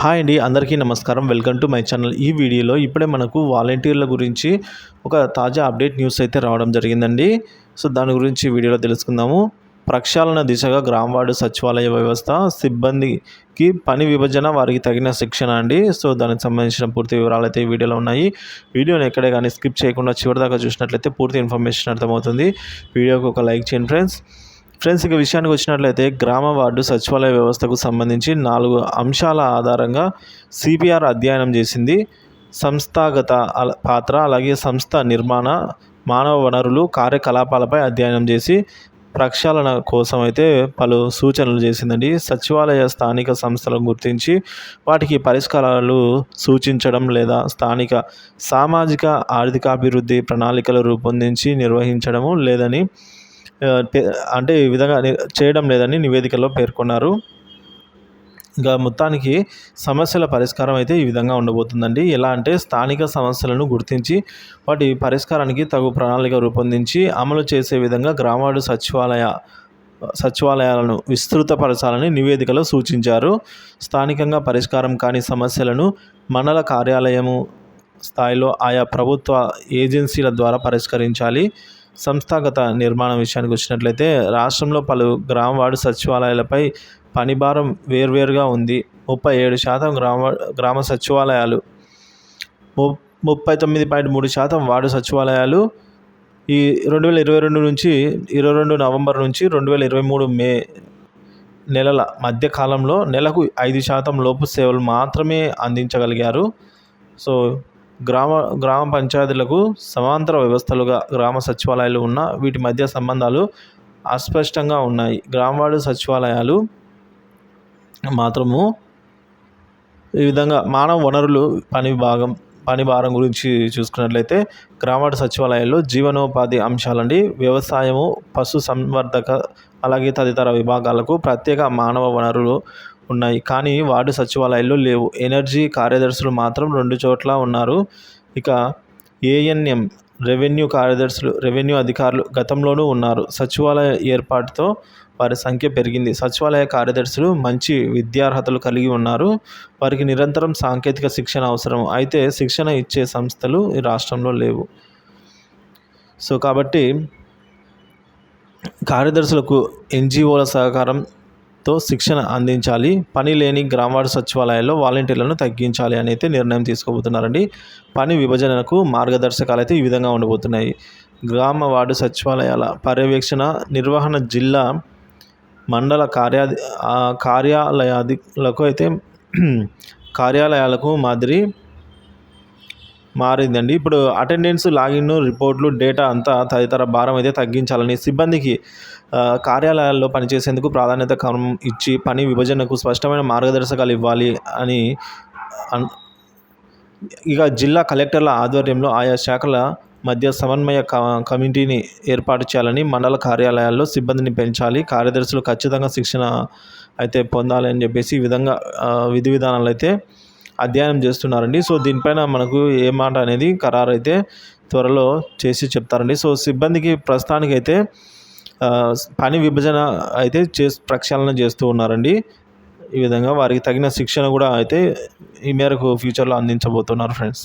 Hi అండి అందరికీ నమస్కారం. Welcome to my channel. ఈ వీడియోలో ఇప్పుడే మనకు వాలంటీర్ల గురించి ఒక తాజా అప్డేట్ న్యూస్ అయితే రావడం జరిగిందండి. సో దాని గురించి వీడియోలో తెలుసుకుందాము. ప్రక్షాళన దిశగా గ్రామవార్డు సచివాలయ వ్యవస్థ సిబ్బందికి పని విభజన వారికి తగిన శిక్షణ అండి. సో దానికి సంబంధించిన పూర్తి వివరాలు అయితే ఈ వీడియోలో ఉన్నాయి. వీడియోని ఎక్కడే కానీ స్కిప్ చేయకుండా చివరిదాకా చూసినట్లయితే పూర్తి ఇన్ఫర్మేషన్ అర్థమవుతుంది. వీడియోకి ఒక లైక్ చేయండి ఫ్రెండ్స్. ఫ్రెండ్స్ ఇక విషయానికి వచ్చినట్లయితే గ్రామ వార్డు సచివాలయ వ్యవస్థకు సంబంధించి నాలుగు అంశాల ఆధారంగా సిపిఆర్ అధ్యయనం చేసింది. సంస్థాగత పాత్ర అలాగే సంస్థ నిర్మాణ మానవ వనరులు కార్యకలాపాలపై అధ్యయనం చేసి ప్రక్షాళన కోసం అయితే పలు సూచనలు చేసిందండి. సచివాలయ స్థానిక సంస్థలను గుర్తించి వాటికి పరిష్కారాలు సూచించడం లేదా స్థానిక సామాజిక ఆర్థికాభివృద్ధి ప్రణాళికలు రూపొందించి నిర్వహించడము లేదని అంటే ఈ విధంగా చేయడం లేదని నివేదికలో పేర్కొన్నారు. ఇంకా మొత్తానికి సమస్యల పరిష్కారం అయితే ఈ విధంగా ఉండబోతుందండి. ఎలా అంటే స్థానిక సమస్యలను గుర్తించి వాటి పరిష్కారానికి తగు ప్రణాళిక రూపొందించి అమలు చేసే విధంగా గ్రామాడు సచివాలయ సచివాలయాలను విస్తృతపరచాలని నివేదికలో సూచించారు. స్థానికంగా పరిష్కారం కాని సమస్యలను మండల కార్యాలయము స్థాయిలో ఆయా ప్రభుత్వ ఏజెన్సీల ద్వారా పరిష్కరించాలి. సంస్థాగత నిర్మాణం విషయానికి వచ్చినట్లయితే రాష్ట్రంలో పలు గ్రామ వార్డు సచివాలయాలపై పనిభారం వేర్వేరుగా ఉంది. ముప్పై ఏడు శాతం గ్రామ గ్రామ సచివాలయాలు ము ముప్పై తొమ్మిది పాయింట్ మూడు శాతం వార్డు సచివాలయాలు ఈ రెండు వేల ఇరవై రెండు నుంచి ఇరవై రెండు నవంబర్ నుంచి రెండు వేల ఇరవై మూడు మే నెలల మధ్య కాలంలో నెలకు ఐదు శాతం లోపు సేవలు మాత్రమే అందించగలిగారు. సో గ్రామ గ్రామ పంచాయతీలకు సమాంతర వ్యవస్థలుగా గ్రామ సచివాలయాలు ఉన్న వీటి మధ్య సంబంధాలు అస్పష్టంగా ఉన్నాయి. గ్రామవాడు సచివాలయాలు మాత్రము ఈ విధంగా మానవ వనరులు పని భాగం పని భారం గురించి చూసుకున్నట్లయితే గ్రామవార్డు సచివాలయాల్లో జీవనోపాధి అంశాలండి. వ్యవసాయము పశు సంవర్ధక అలాగే తదితర విభాగాలకు ప్రత్యేక మానవ వనరులు ఉన్నాయి. కానీ వార్డు సచివాలయాల్లో లేవు. ఎనర్జీ కార్యదర్శులు మాత్రం రెండు చోట్ల ఉన్నారు. ఇక ఏఎన్ఎం రెవెన్యూ కార్యదర్శులు రెవెన్యూ అధికారులు గతంలోనూ ఉన్నారు. సచివాలయ ఏర్పాటుతో వారి సంఖ్య పెరిగింది. సచివాలయ కార్యదర్శులు మంచి విద్యార్హతలు కలిగి ఉన్నారు. వారికి నిరంతరం సాంకేతిక శిక్షణ అవసరం. అయితే శిక్షణ ఇచ్చే సంస్థలు ఈ రాష్ట్రంలో లేవు. సో కాబట్టి కార్యదర్శులకు ఎన్జిఓల సహకారం తో శిక్షణ అందించాలి. పని లేని గ్రామవాడ సచివాలయాల్లో వాలంటీర్లను తగ్గించాలి అని అయితే నిర్ణయం తీసుకోబోతున్నారండి. పని విభజనకు మార్గదర్శకాలు అయితే ఈ విధంగా ఉండబోతున్నాయి. గ్రామ వార్డు సచివాలయాల పర్యవేక్షణ నిర్వహణ జిల్లా మండల కార్యా కార్యాలయాదిలకు అయితే కార్యాలయాలకు మాదిరి మారిందండి. ఇప్పుడు అటెండెన్స్ లాగిన్ రిపోర్ట్లు డేటా అంతా తదితర భారం అయితే తగ్గించాలని సిబ్బందికి కార్యాలయాల్లో పనిచేసేందుకు ప్రాధాన్యత క్రమం ఇచ్చి పని విభజనకు స్పష్టమైన మార్గదర్శకాలు ఇవ్వాలి అని ఇక జిల్లా కలెక్టర్ల ఆధ్వర్యంలో ఆయా శాఖల మధ్య సమన్వయ కమిటీని ఏర్పాటు చేయాలని మండల కార్యాలయాల్లో సిబ్బందిని పెంచాలి. కార్యదర్శులు ఖచ్చితంగా శిక్షణ అయితే పొందాలని చెప్పేసి ఈ విధంగా విధి విధానాలు అయితే అధ్యయనం చేస్తున్నారండి. సో దీనిపైన మనకు ఏ మాట అనేది ఖరారు అయితే త్వరలో చేసి చెప్తారండి. సో సిబ్బందికి ప్రస్తుతానికైతే పని విభజన అయితే చే ప్రక్షాళన చేస్తూ ఉన్నారండి. ఈ విధంగా వారికి తగిన శిక్షణ కూడా అయితే ఈ మేరకు ఫ్యూచర్లో అందించబోతున్నారు ఫ్రెండ్స్.